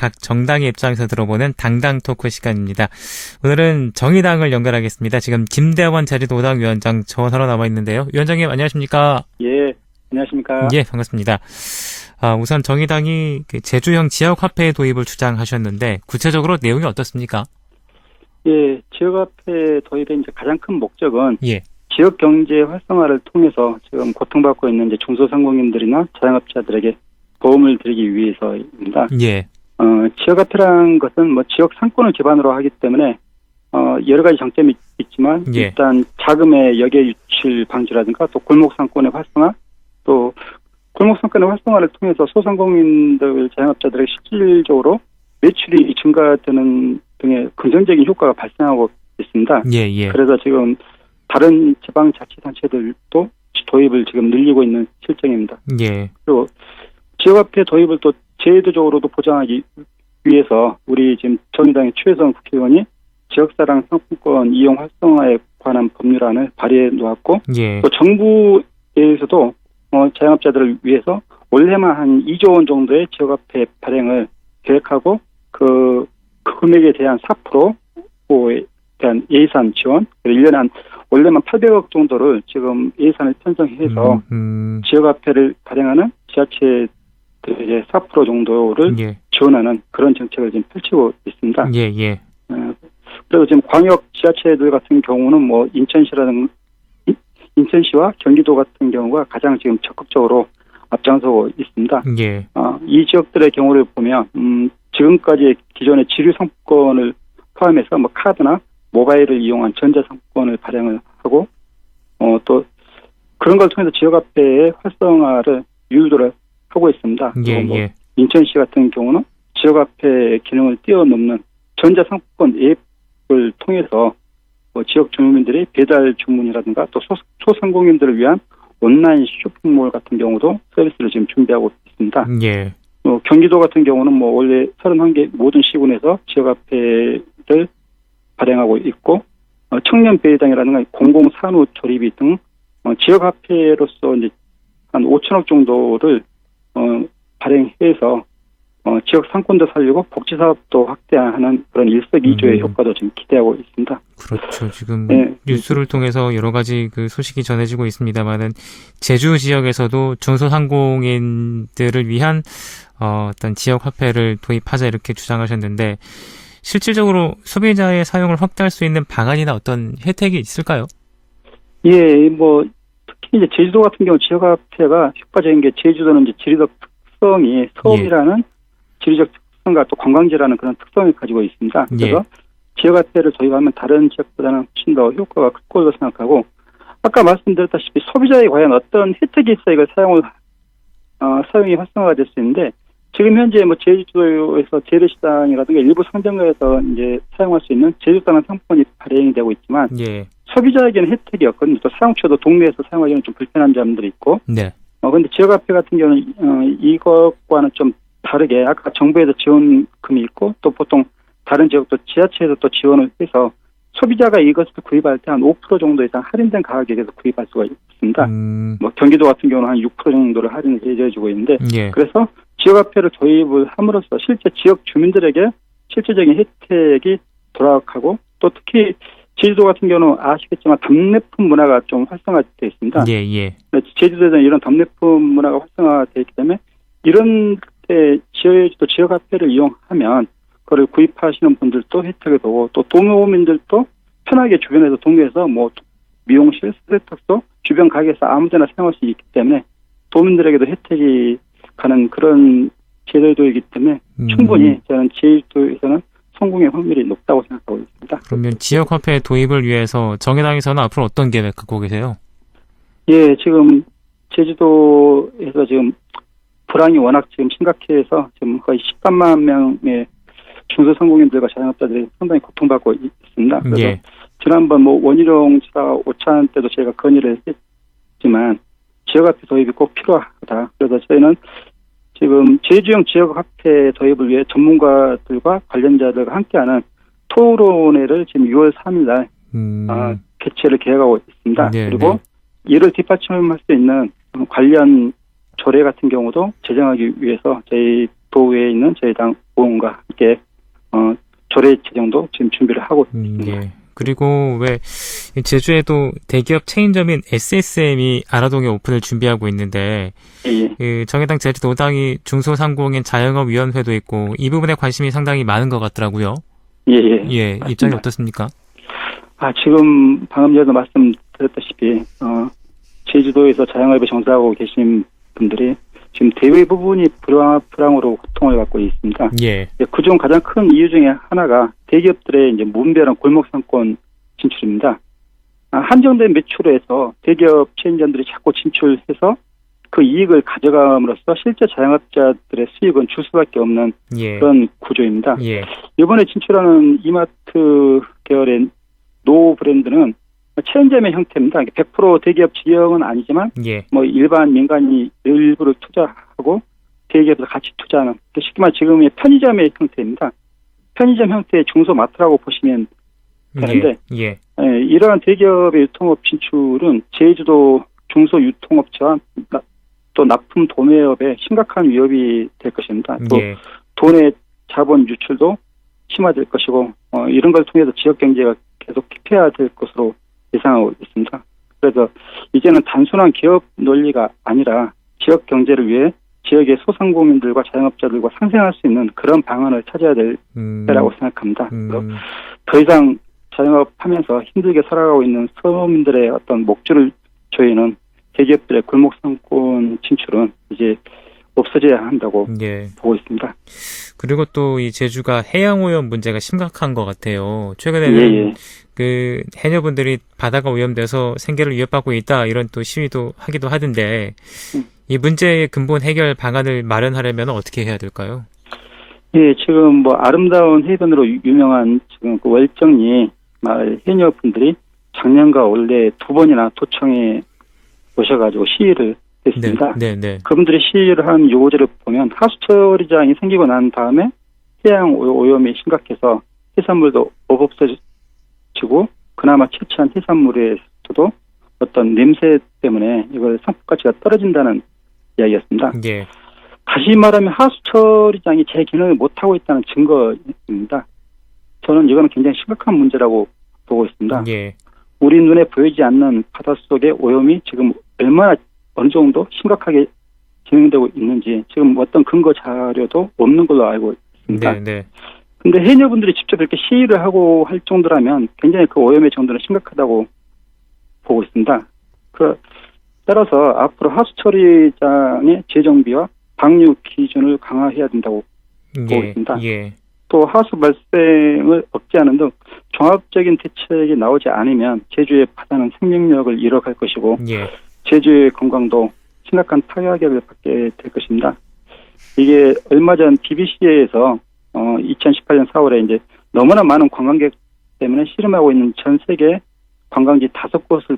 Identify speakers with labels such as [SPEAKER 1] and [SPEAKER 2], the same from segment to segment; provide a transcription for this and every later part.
[SPEAKER 1] 각 정당의 입장에서 들어보는 당당 토크 시간입니다. 오늘은 정의당을 연결하겠습니다. 지금 김대원 자리도당 위원장 전화로 나와 있는데요. 위원장님 안녕하십니까?
[SPEAKER 2] 예, 안녕하십니까.
[SPEAKER 1] 예, 반갑습니다. 아, 우선 정의당이 그 제주형 지역화폐 도입을 주장하셨는데 구체적으로 내용이 어떻습니까?
[SPEAKER 2] 예, 지역화폐 도입의 이제 가장 큰 목적은
[SPEAKER 1] 예,
[SPEAKER 2] 지역 경제 활성화를 통해서 지금 고통받고 있는 이제 중소상공인들이나 자영업자들에게 도움을 드리기 위해서입니다.
[SPEAKER 1] 예,
[SPEAKER 2] 어, 지역화폐란 것은 뭐 지역 상권을 기반으로 하기 때문에 어, 여러 가지 장점이 있지만
[SPEAKER 1] 예.
[SPEAKER 2] 일단 자금의 역의 유출 방지라든가 또 골목 상권의 활성화 또 골목 상권의 활성화를 통해서 소상공인들 자영업자들에게 실질적으로 매출이 증가되는 등의 긍정적인 효과가 발생하고 있습니다.
[SPEAKER 1] 예, 예.
[SPEAKER 2] 그래서 지금 다른 지방자치단체들도 도입을 지금 늘리고 있는 실정입니다.
[SPEAKER 1] 예,
[SPEAKER 2] 그리고 지역화폐 도입을 또 제도적으로도 보장하기 위해서 우리 지금 정의당의 최혜성 국회의원이 지역사랑 상품권 이용 활성화에 관한 법률안을 발의해 놓았고
[SPEAKER 1] 예,
[SPEAKER 2] 또 정부에서도 어, 자영업자들을 위해서 올해만 한 2조 원 정도의 지역화폐 발행을 계획하고 그, 그 금액에 대한 4%에 대한 예산 지원 그리고 1년에 한 원래만 800억 정도를 지금 예산을 편성해서
[SPEAKER 1] 음, 음,
[SPEAKER 2] 지역화폐를 발행하는 지자체 들에게 4% 정도를
[SPEAKER 1] 예,
[SPEAKER 2] 지원하는 그런 정책을 지금 펼치고 있습니다.
[SPEAKER 1] 예, 예,
[SPEAKER 2] 어, 그리고 지금 광역 지자체들 같은 경우는 뭐 인천시라는 인- 인천시와 경기도 같은 경우가 가장 지금 적극적으로 앞장서고 있습니다.
[SPEAKER 1] 예,
[SPEAKER 2] 어, 이 지역들의 경우를 보면 음, 지금까지 기존의 지류 상품권을 포함해서 뭐 카드나 모바일을 이용한 전자 상품권을 발행을 하고 어, 또 그런 걸 통해서 지역 화폐의 활성화를 유도를 하고 있습니다.
[SPEAKER 1] 예,
[SPEAKER 2] 뭐
[SPEAKER 1] 예,
[SPEAKER 2] 인천시 같은 경우는 지역 화폐 기능을 뛰어넘는 전자상품권 앱을 통해서 뭐 지역 주민들이 배달 주문이라든가 또 소, 소상공인들을 위한 온라인 쇼핑몰 같은 경우도 서비스를 지금 준비하고 있습니다.
[SPEAKER 1] 예,
[SPEAKER 2] 뭐 경기도 같은 경우는 뭐 원래 31개 모든 시군에서 지역화폐를 발행하고 있고 어, 청년 배당이라든가 공공산후 조립이 등 어, 지역화폐로서 이제 한 5천억 정도를 어, 발행해서 어, 지역 상권도 살리고 복지 사업도 확대하는 그런 일석이조의
[SPEAKER 1] 음.
[SPEAKER 2] 효과도 지금 기대하고 있습니다.
[SPEAKER 1] 그렇죠. 지금
[SPEAKER 2] 네.
[SPEAKER 1] 뉴스를 통해서 여러 가지 그 소식이 전해지고 있습니다만은 제주 지역에서도 중소상공인들을 위한 어, 어떤 지역 화폐를 도입하자 이렇게 주장하셨는데 실질적으로 소비자의 사용을 확대할 수 있는 방안이나 어떤 혜택이 있을까요?
[SPEAKER 2] 예, 뭐 특히 이제 제주도 같은 경우 지역화폐가 효과적인 게 제주도는 이제 지리적 특성이 서울이라는 지리적 특성과 또 관광지라는 그런 특성을 가지고 있습니다. 그래서 지역화폐를 도입하면 다른 지역보다는 훨씬 더 효과가 클 거로 생각하고 아까 말씀드렸다시피 소비자에 과연 어떤 혜택이 있어 이걸 사용을 어, 사용이 활성화가 될 수 있는데 지금 현재 뭐 제주도에서 재래시장이라든가 일부 상점가에서 이제 사용할 수 있는 제주도라는 상품이 발행이 되고 있지만
[SPEAKER 1] 예.
[SPEAKER 2] 소비자에게는 혜택이 없거든요. 또 사용처도 동네에서 사용하기는 좀 불편한 점들이 있고,
[SPEAKER 1] 네.
[SPEAKER 2] 어, 근데 지역화폐 같은 경우는, 어, 이것과는 좀 다르게, 아까 정부에서 지원금이 있고, 또 보통 다른 지역도 지자체에서 또 지원을 해서 소비자가 이것을 구입할 때 한 5% 정도 이상 할인된 가격에서 구입할 수가 있습니다.
[SPEAKER 1] 음,
[SPEAKER 2] 뭐 경기도 같은 경우는 한 6% 정도를 할인을 해줘지고 있는데,
[SPEAKER 1] 예.
[SPEAKER 2] 그래서 지역화폐를 도입을 함으로써 실제 지역 주민들에게 실질적인 혜택이 돌아가고 또 특히 제주도 같은 경우는 아시겠지만 답례품 문화가 좀 활성화되어 있습니다.
[SPEAKER 1] 예, 예.
[SPEAKER 2] 제주도에는 이런 답례품 문화가 활성화되어 있기 때문에 이런 때 제주도 지역 화폐를 이용하면 그걸 구입하시는 분들도 혜택을 보고 또 도민들도 편하게 주변에서 동네에서 뭐 미용실, 세탁소, 주변 가게에서 아무데나 사용할 수 있기 때문에 도민들에게도 혜택이 가는 그런 제도이기 때문에
[SPEAKER 1] 음,
[SPEAKER 2] 충분히 저는 제주도에서는 성공의 확률이 높다고 생각하고 있습니다.
[SPEAKER 1] 그러면 지역 화폐 도입을 위해서 정의당에서는 앞으로 어떤 계획 갖고 계세요?
[SPEAKER 2] 예, 지금 제주도에서 지금 불황이 워낙 지금 심각해서 지금 거의 13만 명의 중소상공인들과 자영업자들이 상당히 고통받고 있- 있습니다. 그래서
[SPEAKER 1] 예.
[SPEAKER 2] 지난번 뭐 원희룡 지사 오찬 때도 저희가 건의를 했지만 지역화폐 도입이 꼭 필요하다. 그래서 저희는 지금 제주형 지역화폐 도입을 위해 전문가들과 관련자들과 함께하는 토론회를 지금 6월 3일 날
[SPEAKER 1] 음,
[SPEAKER 2] 아, 개최를 계획하고 있습니다.
[SPEAKER 1] 네,
[SPEAKER 2] 그리고
[SPEAKER 1] 네.
[SPEAKER 2] 이를 뒷받침할 수 있는 관련 조례 같은 경우도 제정하기 위해서 저희 도에 있는 저희 당 의원과 함께 어, 조례 제정도 지금 준비를 하고
[SPEAKER 1] 음,
[SPEAKER 2] 있습니다.
[SPEAKER 1] 예. 그리고 왜 제주에도 대기업 체인점인 SSM이 아라동에 오픈을 준비하고 있는데
[SPEAKER 2] 예, 예.
[SPEAKER 1] 그 정해당 제주도당이 중소상공인 자영업위원회도 있고 이 부분에 관심이 상당히 많은 것 같더라고요.
[SPEAKER 2] 예, 예.
[SPEAKER 1] 예,
[SPEAKER 2] 맞습니다.
[SPEAKER 1] 입장이 어떻습니까?
[SPEAKER 2] 아, 지금 방금 전에도 말씀드렸다시피, 어, 제주도에서 자영업에 종사하고 계신 분들이 지금 대부분이 불황, 불황으로 고통을 갖고 있습니다.
[SPEAKER 1] 예,
[SPEAKER 2] 그중 가장 큰 이유 중에 하나가 대기업들의 이제 무분별한 골목 상권 진출입니다. 아, 한정된 매출에 서 대기업 체인점들이 자꾸 진출해서 그 이익을 가져감으로써 실제 자영업자들의 수익은 줄 수밖에 없는
[SPEAKER 1] 예,
[SPEAKER 2] 그런 구조입니다.
[SPEAKER 1] 예,
[SPEAKER 2] 이번에 진출하는 이마트 계열의 노 브랜드는 체인점의 형태입니다. 100% 대기업 지형은 아니지만
[SPEAKER 1] 예,
[SPEAKER 2] 뭐 일반 민간이 일부를 투자하고 대기업에서 같이 투자하는 쉽게 말해 지금의 편의점의 형태입니다. 편의점 형태의 중소마트라고 보시면
[SPEAKER 1] 예,
[SPEAKER 2] 그런데
[SPEAKER 1] 예,
[SPEAKER 2] 예, 이러한 대기업의 유통업 진출은 제주도 중소유통업체와 나- 또 납품 도매업에 심각한 위협이 될 것입니다. 또
[SPEAKER 1] 예,
[SPEAKER 2] 돈의 자본 유출도 심화될 것이고 어, 이런 걸 통해서 지역 경제가 계속 피폐화될 것으로 예상하고 있습니다. 그래서 이제는 단순한 기업 논리가 아니라 지역 경제를 위해 지역의 소상공인들과 자영업자들과 상생할 수 있는 그런 방안을 찾아야 될
[SPEAKER 1] 음,
[SPEAKER 2] 때라고 생각합니다.
[SPEAKER 1] 음,
[SPEAKER 2] 더 이상 자영업하면서 힘들게 살아가고 있는 서민들의 어떤 목줄을 조이는 대기업들의 골목 상권 진출은 이제 없어져야 한다고
[SPEAKER 1] 예.
[SPEAKER 2] 보고 있습니다.
[SPEAKER 1] 그리고 또 이 제주가 해양 오염 문제가 심각한 것 같아요.
[SPEAKER 2] 예,
[SPEAKER 1] 최근에는
[SPEAKER 2] 예.
[SPEAKER 1] 그 해녀분들이 바다가 오염돼서 생계를 위협받고 있다 이런 또 시위도 하기도 하던데
[SPEAKER 2] 음.
[SPEAKER 1] 이 문제의 근본 해결 방안을 마련하려면 어떻게 해야 될까요?
[SPEAKER 2] 예, 지금 뭐 아름다운 해변으로 유- 유명한 지금 그 월정리 마을 해녀분들이 작년과 올해 두 번이나 도청에 오셔가지고 시위를
[SPEAKER 1] 네,
[SPEAKER 2] 했습니다.
[SPEAKER 1] 네, 네,
[SPEAKER 2] 그분들이 시위를 한 요구제를 보면 하수처리장이 생기고 난 다음에 해양 오- 오염이 심각해서 해산물도 없어지고 그나마 채취한 해산물에서도 어떤 냄새 때문에 이걸 상품 가치가 떨어진다는 이야기였습니다.
[SPEAKER 1] 예,
[SPEAKER 2] 다시 말하면 하수처리장이 제 기능을 못하고 있다는 증거입니다. 저는 이거는 굉장히 심각한 문제라고 보고 있습니다.
[SPEAKER 1] 예,
[SPEAKER 2] 우리 눈에 보이지 않는 바닷속의 오염이 지금 얼마나 어느 정도 심각하게 진행되고 있는지 지금 어떤 근거 자료도 없는 걸로 알고 있습니다.
[SPEAKER 1] 네, 네,
[SPEAKER 2] 근데 해녀분들이 직접 이렇게 시위를 하고 할 정도라면 굉장히 그 오염의 정도는 심각하다고 보고 있습니다. 그 따라서 앞으로 하수 처리장의 재정비와 방류 기준을 강화해야 된다고 보고
[SPEAKER 1] 예,
[SPEAKER 2] 있습니다.
[SPEAKER 1] 예,
[SPEAKER 2] 또 하수 발생을 억제하는 등 종합적인 대책이 나오지 않으면 제주의 바다는 생명력을 잃어갈 것이고
[SPEAKER 1] 예,
[SPEAKER 2] 제주의 건강도 심각한 타격을 받게 될 것입니다. 이게 얼마 전 BBC에서 어, 2018년 4월에 이제 너무나 많은 관광객 때문에 씨름하고 있는 전 세계 관광지 다섯 곳을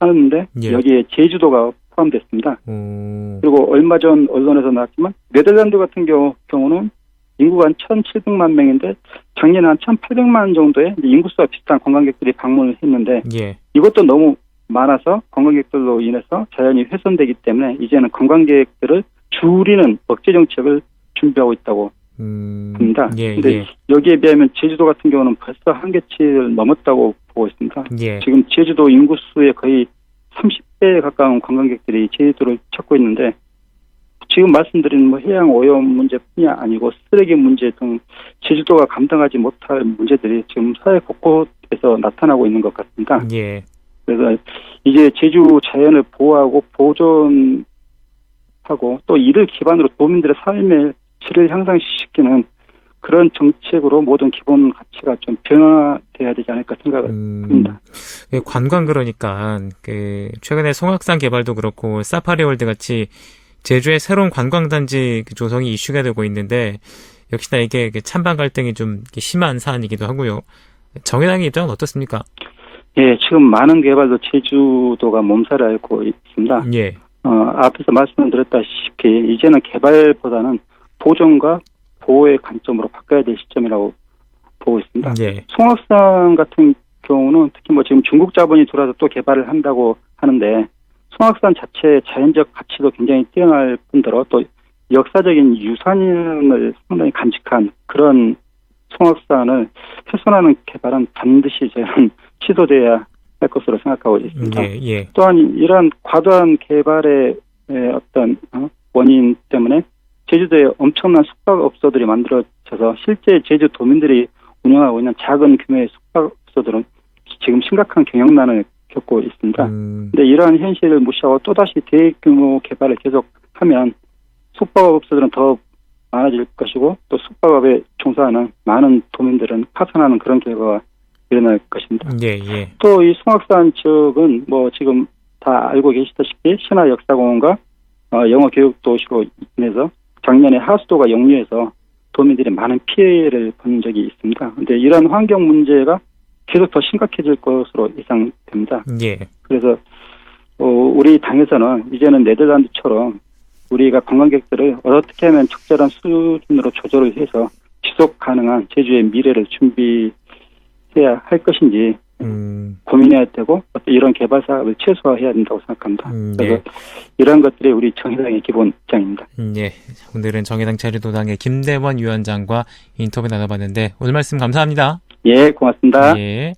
[SPEAKER 2] 하는데
[SPEAKER 1] 예.
[SPEAKER 2] 여기에 제주도가 포함됐습니다.
[SPEAKER 1] 오,
[SPEAKER 2] 그리고 얼마 전 언론에서 나왔지만 네덜란드 같은 경우, 경우는 인구가 한 1,700만 명인데 작년에 한 1,800만 정도의 인구수와 비슷한 관광객들이 방문을 했는데
[SPEAKER 1] 예,
[SPEAKER 2] 이것도 너무 많아서 관광객들로 인해서 자연이 훼손되기 때문에 이제는 관광객들을 줄이는 억제 정책을 준비하고 있다고
[SPEAKER 1] 음,
[SPEAKER 2] 합니다.
[SPEAKER 1] 예,
[SPEAKER 2] 근데
[SPEAKER 1] 예,
[SPEAKER 2] 여기에 비하면 제주도 같은 경우는 벌써 한계치를 넘었다고 보고 있습니다.
[SPEAKER 1] 예,
[SPEAKER 2] 지금 제주도 인구수의 거의 30배에 가까운 관광객들이 제주도를 찾고 있는데 지금 말씀드린 뭐 해양 오염 문제뿐이 아니고 쓰레기 문제 등 제주도가 감당하지 못할 문제들이 지금 사회 곳곳에서 나타나고 있는 것 같습니다.
[SPEAKER 1] 예,
[SPEAKER 2] 그래서 이제 제주 자연을 보호하고 보존하고 또 이를 기반으로 도민들의 삶의 질을 향상시키는 그런 정책으로 모든 기본 가치가 좀 변화돼야 되지 않을까 생각을
[SPEAKER 1] 음,
[SPEAKER 2] 합니다.
[SPEAKER 1] 예, 관광 그러니까 그 최근에 송악산 개발도 그렇고 사파리월드 같이 제주의 새로운 관광단지 그 조성이 이슈가 되고 있는데 역시나 이게 그 찬반 갈등이 좀 심한 사안이기도 하고요. 정의당의 입장은 어떻습니까?
[SPEAKER 2] 예, 지금 많은 개발도 제주도가 몸살을 앓고 있습니다.
[SPEAKER 1] 예,
[SPEAKER 2] 어, 앞에서 말씀드렸다시피 이제는 개발보다는 보존과 보호의 관점으로 바꿔야 될 시점이라고 보고 있습니다.
[SPEAKER 1] 예,
[SPEAKER 2] 송악산 같은 경우는 특히 뭐 지금 중국 자본이 들어와서 또 개발을 한다고 하는데 송악산 자체의 자연적 가치도 굉장히 뛰어날 뿐더러 또 역사적인 유산을 상당히 간직한 그런 송악산을 훼손하는 개발은 반드시 저는 시도돼야 할 것으로 생각하고 있습니다.
[SPEAKER 1] 예, 예.
[SPEAKER 2] 또한 이러한 과도한 개발의 에, 어떤 어, 원인 때문에 제주도에 엄청난 숙박업소들이 만들어져서 실제 제주 도민들이 운영하고 있는 작은 규모의 숙박업소들은 지금 심각한 경영난을 겪고 있습니다.
[SPEAKER 1] 음,
[SPEAKER 2] 근데 이러한 현실을 무시하고 또다시 대규모 개발을 계속하면 숙박업소들은 더 많아질 것이고 또 숙박업에 종사하는 많은 도민들은 파산하는 그런 결과가 일어날 것입니다.
[SPEAKER 1] 예, 예.
[SPEAKER 2] 또이 송악산 지역은 뭐 지금 다 알고 계시다시피 신화 역사공원과 어, 영어 교육 도시로 인해서 작년에 하수도가 역류해서 도민들이 많은 피해를 본 적이 있습니다. 근데 이러한 환경 문제가 계속 더 심각해질 것으로 예상됩니다.
[SPEAKER 1] 예.
[SPEAKER 2] 그래서 어, 우리 당에서는 이제는 네덜란드처럼 우리가 관광객들을 어떻게 하면 적절한 수준으로 조절을 해서 지속 가능한 제주의 미래를 준비 해야 할 것인지
[SPEAKER 1] 음,
[SPEAKER 2] 고민해야 되고 어떤 이런 개발 사업을 최소화해야 된다고 생각합니다.
[SPEAKER 1] 음,
[SPEAKER 2] 그래서
[SPEAKER 1] 예.
[SPEAKER 2] 이러한 것들이 우리 정의당의 기본 입장입니다.
[SPEAKER 1] 음, 예. 오늘은 정의당 제주도당의 김대원 위원장과 인터뷰 나눠봤는데 오늘 말씀 감사합니다.
[SPEAKER 2] 예, 고맙습니다.
[SPEAKER 1] 예.